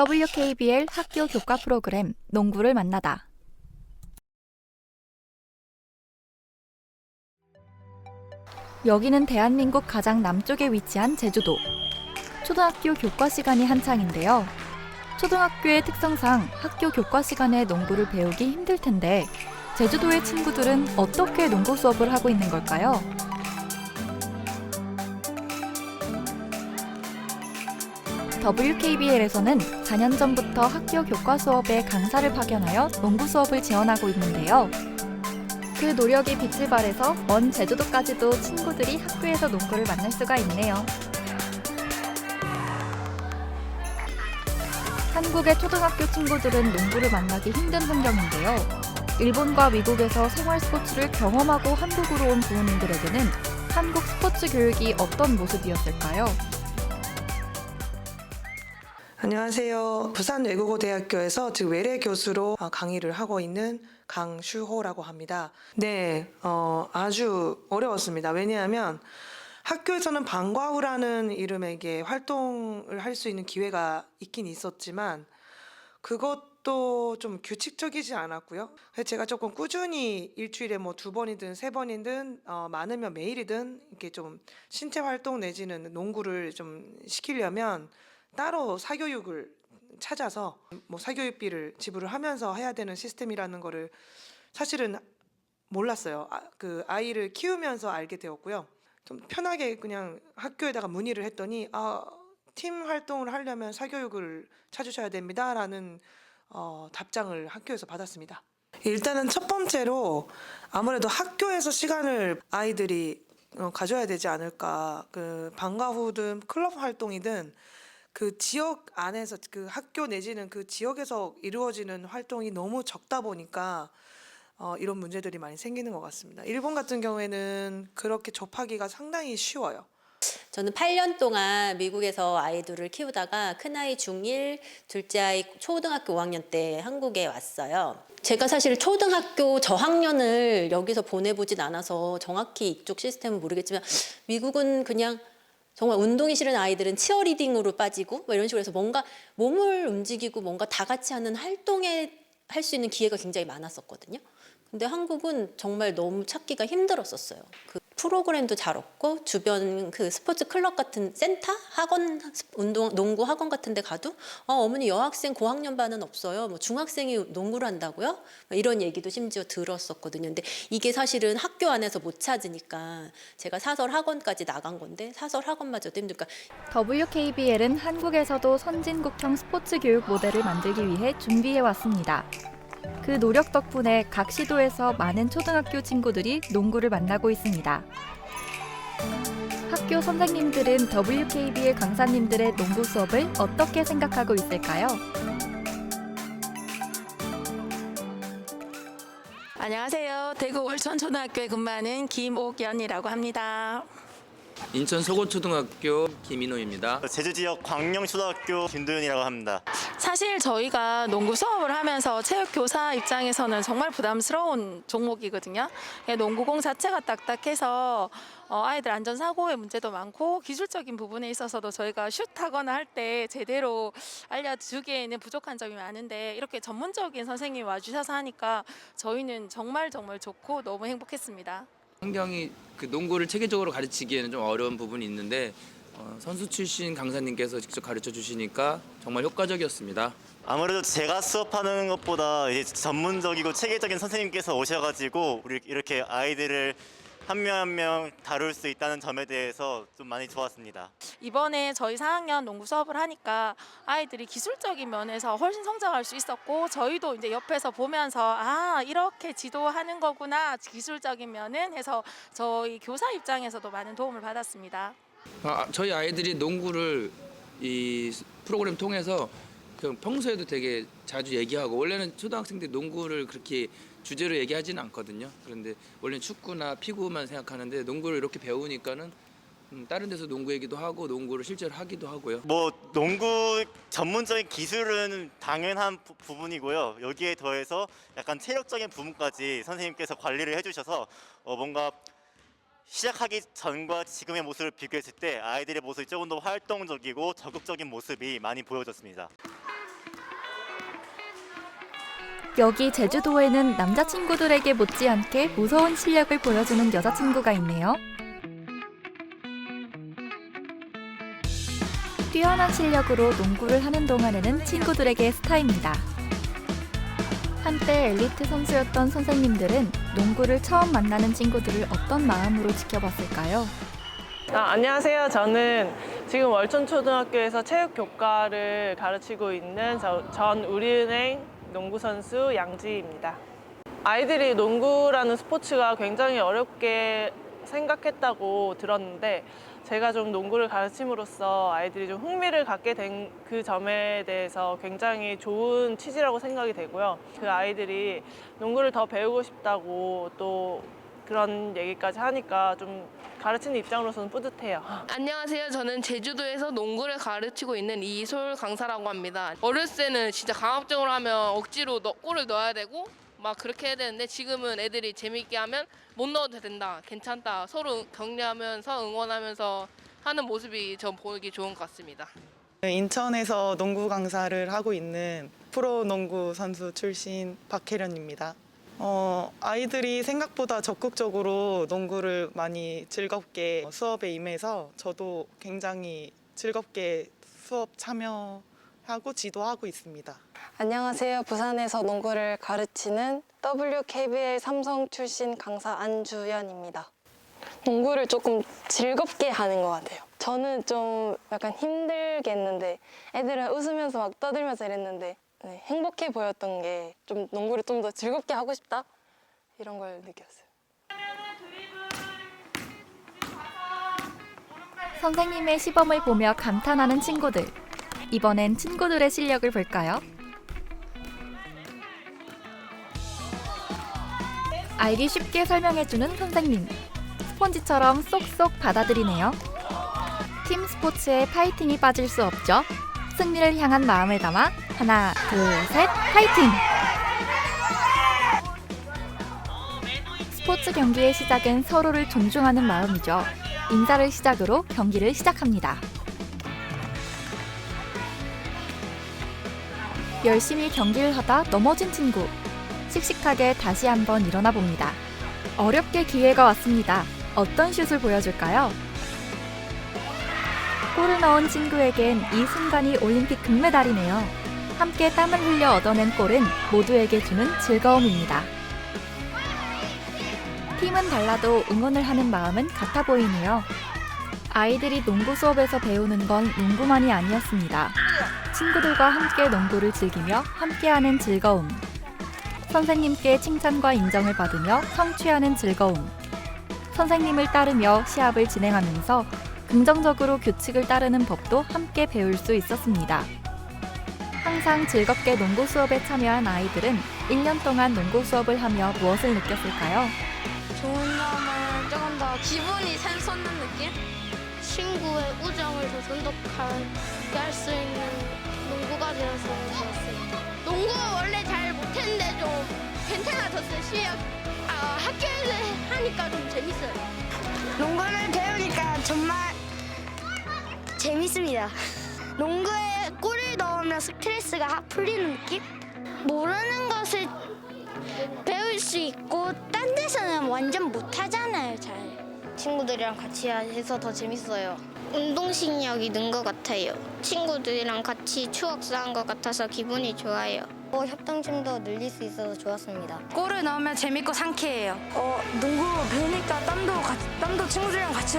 WKBL 학교 교과 프로그램 농구를 만나다. 여기는 대한민국 가장 남쪽에 위치한 제주도. 초등학교 교과 시간이 한창인데요. 초등학교의 특성상 학교 교과 시간에 농구를 배우기 힘들 텐데 제주도의 친구들은 어떻게 농구 수업을 하고 있는 걸까요? WKBL에서는 4년 전부터 학교 교과 수업에 강사를 파견하여 농구 수업을 지원하고 있는데요. 그 노력이 빛을 발해서 먼 제주도까지도 친구들이 학교에서 농구를 만날 수가 있네요. 한국의 초등학교 친구들은 농구를 만나기 힘든 환경인데요. 일본과 미국에서 생활 스포츠를 경험하고 한국으로 온 부모님들에게는 한국 스포츠 교육이 어떤 모습이었을까요? 안녕하세요. 부산 외국어대학교에서 지금 외래 교수로 어, 강의를 하고 있는 강슈호라고 합니다. 네, 어, 아주 어려웠습니다. 왜냐하면 학교에서는 방과후라는 이름에게 활동을 할 수 있는 기회가 있긴 있었지만 그것도 좀 규칙적이지 않았고요. 제가 조금 꾸준히 일주일에 뭐 두 번이든 세 번이든 어, 많으면 매일이든 이렇게 좀 신체 활동 내지는 농구를 좀 시키려면 따로 사교육을 찾아서 뭐 사교육비를 지불을 하면서 해야 되는 시스템이라는 거를 사실은 몰랐어요. 아, 그 아이를 키우면서 알게 되었고요. 좀 편하게 그냥 학교에다가 문의를 했더니 아, 팀 활동을 하려면 사교육을 찾으셔야 됩니다라는 어, 답장을 학교에서 받았습니다. 일단은 첫 번째로 아무래도 학교에서 시간을 아이들이 어, 가져야 되지 않을까. 그 방과 후든 클럽 활동이든 그 지역 안에서 그 학교 내지는 그 지역에서 이루어지는 활동이 너무 적다 보니까 어, 이런 문제들이 많이 생기는 것 같습니다. 일본 같은 경우에는 그렇게 접하기가 상당히 쉬워요. 저는 8년 동안 미국에서 아이들을 키우다가 큰아이 중1, 둘째 아이 초등학교 5학년 때 한국에 왔어요. 제가 사실 초등학교 저학년을 여기서 보내보진 않아서 정확히 이쪽 시스템은 모르겠지만 미국은 그냥 정말 운동이 싫은 아이들은 치어리딩으로 빠지고 뭐 이런 식으로 해서 뭔가 몸을 움직이고 뭔가 다 같이 하는 활동에 할 수 있는 기회가 굉장히 많았었거든요. 근데 한국은 정말 너무 찾기가 힘들었었어요. 그 프로그램도 잘 없고 주변 그 스포츠 클럽 같은 센터 학원 운동 농구 학원 같은 데 가도 어, 어머니 여학생 고학년 반은 없어요. 뭐 중학생이 농구를 한다고요? 뭐 이런 얘기도 심지어 들었었거든요. 근데 이게 사실은 학교 안에서 못 찾으니까 제가 사설 학원까지 나간 건데 사설 학원마저도 힘들까 WKBL은 한국에서도 선진국형 스포츠 교육 모델을 만들기 위해 준비해 왔습니다. 그 노력 덕분에 각 시도에서 많은 초등학교 친구들이 농구를 만나고 있습니다. 학교 선생님들은 WKBL 강사님들의 농구 수업을 어떻게 생각하고 있을까요? 안녕하세요. 대구 월천초등학교에 근무하는 김옥연이라고 합니다. 인천 서고초등학교 김인호입니다. 제주 지역 광명초등학교 김도윤이라고 합니다. 사실 저희가 농구 수업을 하면서 체육 교사 입장에서는 정말 부담스러운 종목이거든요. 예, 농구공 자체가 딱딱해서 어, 아이들 안전 사고의 문제도 많고 기술적인 부분에 있어서도 저희가 슛하거나 할 때 제대로 알려주기에는 부족한 점이 많은데 이렇게 전문적인 선생님이 와주셔서 하니까 저희는 정말 정말 좋고 너무 행복했습니다. 환경이 그 농구를 체계적으로 가르치기에는 좀 어려운 부분이 있는데 어, 선수 출신 강사님께서 직접 가르쳐 주시니까 정말 효과적이었습니다. 아무래도 제가 수업하는 것보다 이제 전문적이고 체계적인 선생님께서 오셔가지고 우리 이렇게 아이들을 한 명 한 명 다룰 수 있다는 점에 대해서 좀 많이 좋았습니다. 이번에 저희 4학년 농구 수업을 하니까 아이들이 기술적인 면에서 훨씬 성장할 수 있었고 저희도 이제 옆에서 보면서 아 이렇게 지도하는 거구나 기술적인 면은 해서 저희 교사 입장에서도 많은 도움을 받았습니다. 아, 저희 아이들이 농구를 이 프로그램 통해서 그 평소에도 되게 자주 얘기하고 원래는 초등학생들이 농구를 그렇게 주제로 얘기하지는 않거든요. 그런데 원래는 축구나 피구만 생각하는데 농구를 이렇게 배우니까는 음, 다른 데서 농구 얘기도 하고 농구를 실제로 하기도 하고요. 뭐 농구 전문적인 기술은 당연한 부, 부분이고요. 여기에 더해서 약간 체력적인 부분까지 선생님께서 관리를 해주셔서 어, 뭔가 시작하기 전과 지금의 모습을 비교했을 때 아이들의 모습이 조금 더 활동적이고 적극적인 모습이 많이 보여졌습니다. 여기 제주도에는 남자친구들에게 못지않게 무서운 실력을 보여주는 여자친구가 있네요. 뛰어난 실력으로 농구를 하는 동안에는 친구들에게 스타입니다. 한때 엘리트 선수였던 선생님들은 농구를 처음 만나는 친구들을 어떤 마음으로 지켜봤을까요? 아, 안녕하세요. 저는 지금 월천초등학교에서 체육 교과를 가르치고 있는 저- 전 우리은행 농구 선수 양지입니다. 아이들이 농구라는 스포츠가 굉장히 어렵게 생각했다고 들었는데 제가 좀 농구를 가르침으로써 아이들이 좀 흥미를 갖게 된 그 점에 대해서 굉장히 좋은 취지라고 생각이 되고요. 그 아이들이 농구를 더 배우고 싶다고 또 그런 얘기까지 하니까 좀 가르치는 입장으로서는 뿌듯해요. 안녕하세요. 저는 제주도에서 농구를 가르치고 있는 이솔 강사라고 합니다. 어렸을 때는 진짜 강압적으로 하면 억지로 넣, 골을 넣어야 되고 막 그렇게 해야 되는데 지금은 애들이 재밌게 하면 못 넣어도 된다, 괜찮다, 서로 격려하면서 응원하면서 하는 모습이 전 보기 좋은 것 같습니다. 인천에서 농구 강사를 하고 있는 프로 농구 선수 출신 박혜련입니다. 어, 아이들이 생각보다 적극적으로 농구를 많이 즐겁게 수업에 임해서 저도 굉장히 즐겁게 수업 참여하고 지도하고 있습니다. 안녕하세요. 부산에서 농구를 가르치는 WKBL 삼성 출신 강사 안주연입니다. 농구를 조금 즐겁게 하는 것 같아요. 저는 좀 약간 힘들게 했는데 애들은 웃으면서 막 떠들면서 이랬는데 네, 행복해 보였던 게 좀 농구를 좀 더 즐겁게 하고 싶다 이런 걸 느꼈어요. 선생님의 시범을 보며 감탄하는 친구들. 이번엔 친구들의 실력을 볼까요? 알기 쉽게 설명해주는 선생님. 스폰지처럼 쏙쏙 받아들이네요. 팀 스포츠에 파이팅이 빠질 수 없죠. 승리를 향한 마음을 담아 하나, 둘, 셋, 파이팅! 스포츠 경기의 시작은 서로를 존중하는 마음이죠. 인사를 시작으로 경기를 시작합니다. 열심히 경기를 하다 넘어진 친구. 씩씩하게 다시 한번 일어나 봅니다. 어렵게 기회가 왔습니다. 어떤 슛을 보여줄까요? 골을 넣은 친구에겐 이 순간이 올림픽 금메달이네요. 함께 땀을 흘려 얻어낸 골은 모두에게 주는 즐거움입니다. 팀은 달라도 응원을 하는 마음은 같아 보이네요. 아이들이 농구 수업에서 배우는 건 농구만이 아니었습니다. 친구들과 함께 농구를 즐기며 함께하는 즐거움. 선생님께 칭찬과 인정을 받으며 성취하는 즐거움. 선생님을 따르며 시합을 진행하면서 긍정적으로 규칙을 따르는 법도 함께 배울 수 있었습니다. 항상 즐겁게 농구 수업에 참여한 아이들은 1년 동안 농구 수업을 하며 무엇을 느꼈을까요? 좋은 점은 조금 더 기분이 샘솟는 느낌? 친구의 우정을 더 돈독하게 할 수 있는 농구가 되어서 좋았어요. 농구 원래 잘 좀 괜찮아졌어요. 시합 아, 학교에서 하니까 좀 재밌어요. 농구를 배우니까 정말 재밌습니다. 농구에 골을 넣으면 스트레스가 확 풀리는 느낌? 모르는 것을 배울 수 있고 딴 데서는 완전 못하잖아요 잘 친구들이랑 같이 해서 더 재밌어요 운동신력이 는 것 같아요 친구들이랑 같이 추억 쌓은 것 같아서 기분이 좋아요 어, 협동심도 늘릴 수 있어서 좋았습니다 골을 넣으면 재밌고 상쾌해요. 어, 농구 배우니까 땀도 같이, 땀도 친구들이랑 같이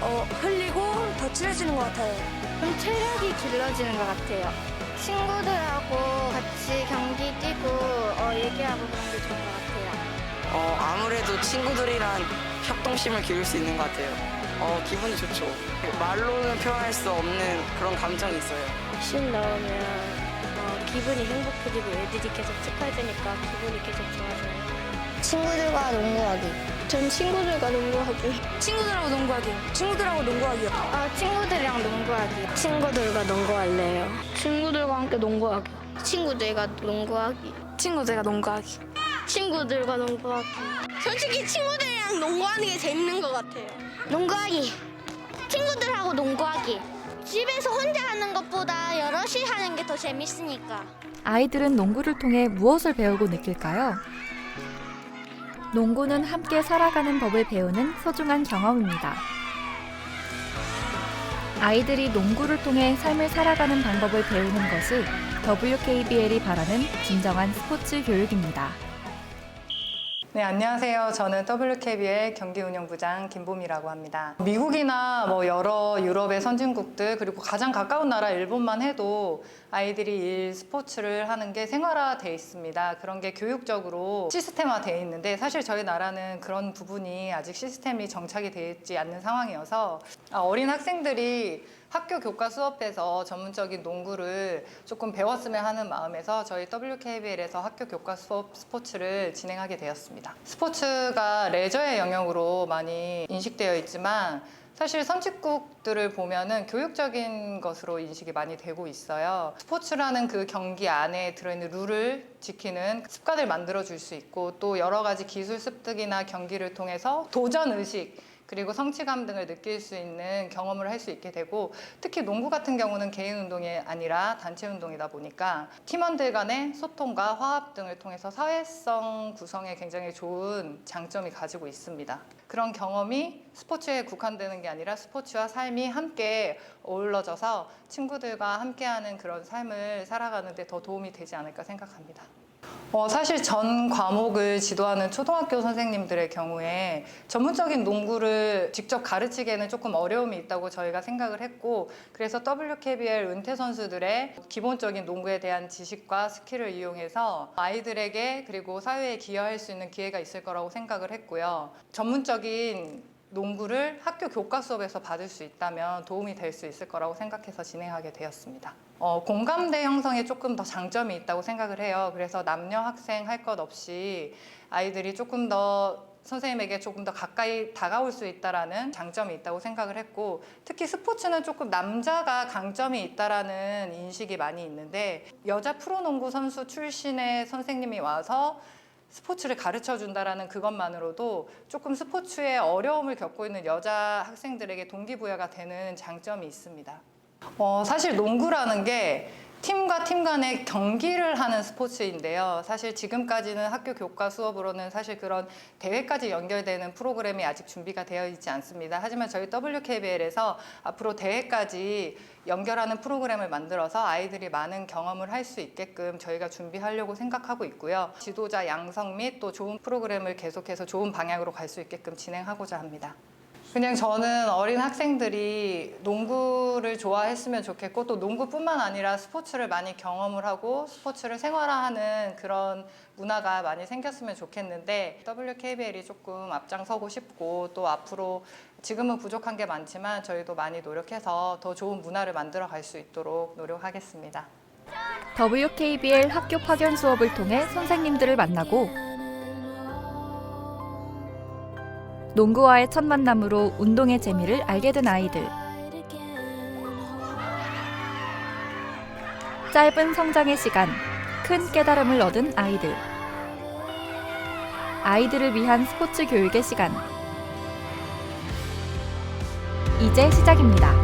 어, 흘리고 더 친해지는 것 같아요. 좀 체력이 길러지는 것 같아요 친구들하고 같이 경기 뛰고 어, 얘기하고 그런 게 좋은 것 같아요 어, 아무래도 친구들이랑 협동심을 기울 수 있는 것 같아요. 어, 기분이 좋죠. 말로는 표현할 수 없는 그런 감정이 있어요. 슛 넣으면 어, 기분이 행복해지고 애들이 계속 축하해주니까 기분이 계속 좋아져요. 친구들과 농구하기. 전 친구들과 농구하기. 친구들하고 농구하기. 친구들하고 농구하기요. 아, 친구들이랑 농구하기. 친구들과 농구할래요. 친구들과 함께 농구하기. 친구들과 농구하기. 친구들과 농구하기. 친구들과 농구하기. 솔직히 친구들이랑 농구하는 게 재밌는 것 같아요. 농구하기. 친구들하고 농구하기. 집에서 혼자 하는 것보다 여럿이 하는 게 더 재밌으니까. 아이들은 농구를 통해 무엇을 배우고 느낄까요? 농구는 함께 살아가는 법을 배우는 소중한 경험입니다. 아이들이 농구를 통해 삶을 살아가는 방법을 배우는 것이 WKBL이 바라는 진정한 스포츠 교육입니다. 네, 안녕하세요. 저는 WKBL 경기 운영 부장 김보미라고 합니다. 미국이나 뭐 여러 유럽의 선진국들 그리고 가장 가까운 나라 일본만 해도 아이들이 이 스포츠를 하는 게 생활화돼 있습니다. 그런 게 교육적으로 시스템화돼 있는데 사실 저희 나라는 그런 부분이 아직 시스템이 정착이 되어 있지 않는 상황이어서 아, 어린 학생들이 학교 교과 수업에서 전문적인 농구를 조금 배웠으면 하는 마음에서 저희 WKBL에서 학교 교과 수업 스포츠를 진행하게 되었습니다. 스포츠가 레저의 영역으로 많이 인식되어 있지만 사실 선진국들을 보면은 교육적인 것으로 인식이 많이 되고 있어요. 스포츠라는 그 경기 안에 들어있는 룰을 지키는 습관을 만들어 줄 수 있고 또 여러 가지 기술 습득이나 경기를 통해서 도전 의식 그리고 성취감 등을 느낄 수 있는 경험을 할 수 있게 되고 특히 농구 같은 경우는 개인 운동이 아니라 단체 운동이다 보니까 팀원들 간의 소통과 화합 등을 통해서 사회성 구성에 굉장히 좋은 장점이 가지고 있습니다. 그런 경험이 스포츠에 국한되는 게 아니라 스포츠와 삶이 함께 어우러져서 친구들과 함께하는 그런 삶을 살아가는데 더 도움이 되지 않을까 생각합니다. 어, 사실 전 과목을 지도하는 초등학교 선생님들의 경우에 전문적인 농구를 직접 가르치기에는 조금 어려움이 있다고 저희가 생각을 했고 그래서 WKBL 은퇴 선수들의 기본적인 농구에 대한 지식과 스킬을 이용해서 아이들에게 그리고 사회에 기여할 수 있는 기회가 있을 거라고 생각을 했고요. 전문적인 농구를 학교 교과 수업에서 받을 수 있다면 도움이 될 수 있을 거라고 생각해서 진행하게 되었습니다. 어, 공감대 형성에 조금 더 장점이 있다고 생각을 해요. 그래서 남녀 학생 할 것 없이 아이들이 조금 더 선생님에게 조금 더 가까이 다가올 수 있다라는 장점이 있다고 생각을 했고 특히 스포츠는 조금 남자가 강점이 있다라는 인식이 많이 있는데 여자 프로농구 선수 출신의 선생님이 와서 스포츠를 가르쳐 준다라는 그것만으로도 조금 스포츠에 어려움을 겪고 있는 여자 학생들에게 동기부여가 되는 장점이 있습니다. 어, 사실 농구라는 게 팀과 팀 간의 경기를 하는 스포츠인데요. 사실 지금까지는 학교 교과 수업으로는 사실 그런 대회까지 연결되는 프로그램이 아직 준비가 되어 있지 않습니다. 하지만 저희 WKBL에서 앞으로 대회까지 연결하는 프로그램을 만들어서 아이들이 많은 경험을 할 수 있게끔 저희가 준비하려고 생각하고 있고요. 지도자 양성 및 또 좋은 프로그램을 계속해서 좋은 방향으로 갈 수 있게끔 진행하고자 합니다. 그냥 저는 어린 학생들이 농구를 좋아했으면 좋겠고 또 농구뿐만 아니라 스포츠를 많이 경험을 하고 스포츠를 생활화하는 그런 문화가 많이 생겼으면 좋겠는데 WKBL이 조금 앞장서고 싶고 또 앞으로 지금은 부족한 게 많지만 저희도 많이 노력해서 더 좋은 문화를 만들어 갈 수 있도록 노력하겠습니다. WKBL 학교 파견 수업을 통해 선생님들을 만나고 농구와의 첫 만남으로 운동의 재미를 알게 된 아이들. 짧은 성장의 시간, 큰 깨달음을 얻은 아이들. 아이들을 위한 스포츠 교육의 시간. 이제 시작입니다.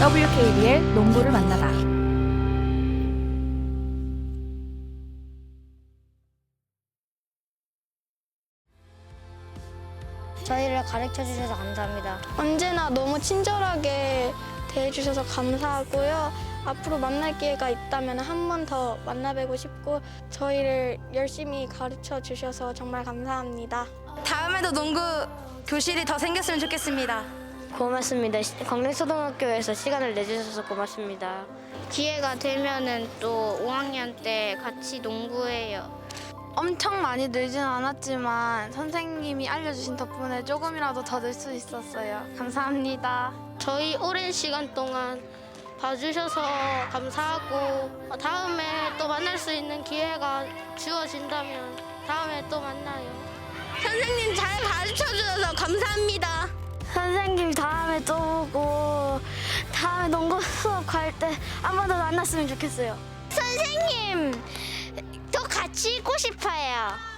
WKBL 농구를 만나다. 저희를 가르쳐 주셔서 감사합니다. 언제나 너무 친절하게 대해주셔서 감사하고요. 앞으로 만날 기회가 있다면 한 번 더 만나뵈고 싶고 저희를 열심히 가르쳐 주셔서 정말 감사합니다. 다음에도 농구 교실이 더 생겼으면 좋겠습니다. 고맙습니다. 광릉초등학교에서 시간을 내주셔서 고맙습니다. 기회가 되면은 또 5학년 때 같이 농구해요. 엄청 많이 늘진 않았지만 선생님이 알려주신 덕분에 조금이라도 더 늘 수 있었어요. 감사합니다. 저희 오랜 시간 동안 봐주셔서 감사하고 다음에 또 만날 수 있는 기회가 주어진다면 다음에 또 만나요. 선생님 잘 가르쳐 주셔서 감사합니다. 선생님 다음에 또 보고 다음에 농구 수업 갈 때 한 번 더 만났으면 좋겠어요. 선생님 있고 싶어요.